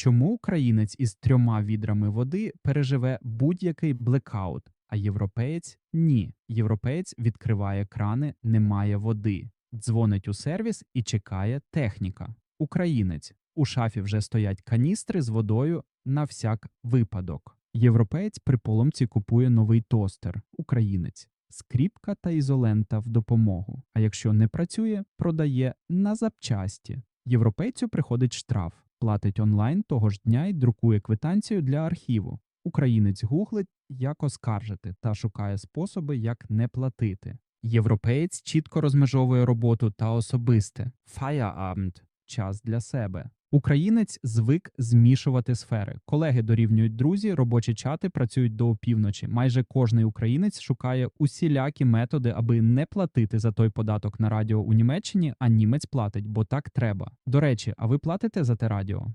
Чому українець із трьома відрами води переживе будь-який блекаут, а європеєць ні. Європеєць відкриває крани, немає води, дзвонить у сервіс і чекає техніка. Українець у шафі вже стоять каністри з водою на всяк випадок. Європеєць при поломці купує новий тостер. Українець скріпка та ізолента в допомогу. А якщо не працює, продає на запчасті. Європейцю приходить штраф, платить онлайн того ж дня і друкує квитанцію для архіву. Українець гуглить, як оскаржити та шукає способи, як не платити. Європеєць чітко розмежовує роботу та особисте Feierabend – час для себе. Українець звик змішувати сфери. Колеги дорівнюють друзі, робочі чати працюють до опівночі. Майже кожний українець шукає усілякі методи, аби не платити за той податок на радіо у Німеччині, а німець платить, бо так треба. До речі, а ви платите за те радіо?